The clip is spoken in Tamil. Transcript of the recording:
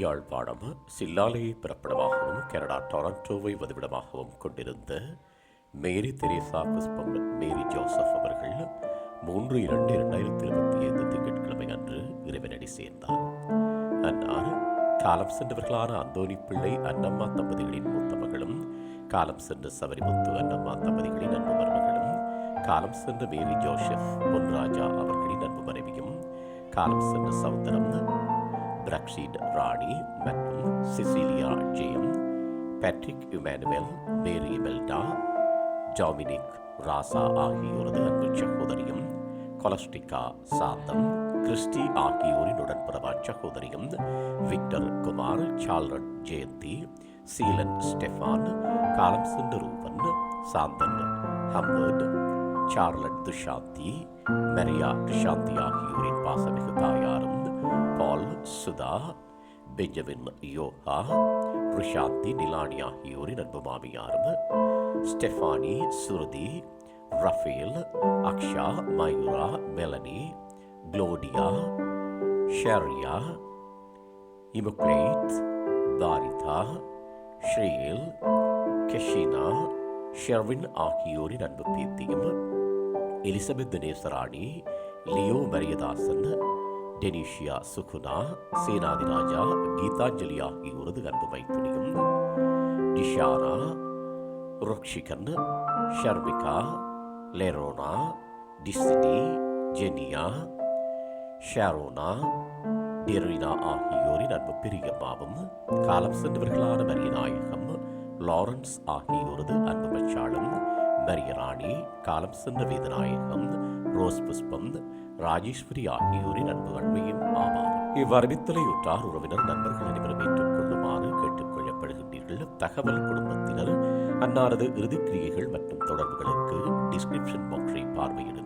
யாழ்ப்பாணம் சில்லாலையை பிறப்பிடமாகவும் கனடா டொரண்டோவை வதிவிடமாகவும் கொண்டிருந்த மேரி தெரேசா புஷ்பம் மேரி ஜோசப் அவர்கள் மூன்று இரண்டு இரண்டாயிரத்தி இருபத்தி ஐந்து திங்கட்கிழமை அன்று இறைவனடி சேர்ந்தார். அன்னார் காலம் சென்றவர்களான அந்தோனி பிள்ளை அன்னம்மா தம்பதிகளின் மூத்த மகளும் காலம் சென்ற சபரிமுத்து அன்னம்மா தம்பதிகளின் அன்பு மருமகளும் காலம் சென்ற மேரி ஜோசப் பொன்ராஜா அவர்களின் அன்பு மனைவியும் காலம் சென்ற சவுந்தரம் பிரக்ஷீட் ராணி மற்றும் Cecilia Jeyam Patrick Emmanuel Mary பெல்டா ஜாமினிக் ராசா ஆகியோரது அன்பு சகோதரியும் கொலஸ்டிகா சாந்தம் கிறிஸ்டி ஆகியோரின் உடன்பிறவா சகோதரியும் Victor Kumar Charlotte Jeyanthi Seelan Stefan காலம் சென்ற Ruban Santhan Humbert Charlotte Thushanthi Maria Thushanthi ஆகியோரின் பாசமிகு தாயாரும் சுதா பெஞ்சமின் யோகா ருஷாந்தி நிலானி ஆகியோரின் அன்பு மாமியாரும் Stephanie Suruthi Raphael Aksha Mayura Melanie Claudia Sheriya Immaculate Tharitha Shreel Keshina Sherwin ஆகியோரின் அன்பு பேத்தியும் Elizabeth Dinesarani Leo Mariyathasan Denishia Suguna Senathiraja Geetanjali ஆகியோரது அன்பு மைத்துனியும் டிஷானா ருக்ஷிகன் ஷர்மிகா லெரோனா டிஸ்னி ஜெனியா ஷாரோனா டெரினா ஆகியோரின் அன்பு பிரியம்மாவும் காலம் சென்றவர்களான மரியநாயகம் லாரன்ஸ் ஆகியோரது அன்பு மச்சாளும் மரியராணி காலம் சென்ற வேதநாயகம் ரோஸ் புஷ்பந்த் ராஜேஸ்வரி ஆகியோரின் அன்பு அண்மையும் ஆவார். இவ்வறிவித்தலையுற்றார் உறவினர் நண்பர்கள் அனைவரும் ஏற்றுக்கொள்ளுமாறு கேட்டுக்கொள்ளப்படுகின்றீர்கள். தகவல் குடும்பத்தினர் அன்னாரது இறுதிக்கிரியைகள் மற்றும் தொடர்புகளுக்கு டிஸ்கிரிப்ஷன் பாக்ஸை பார்வையிடுங்கள்.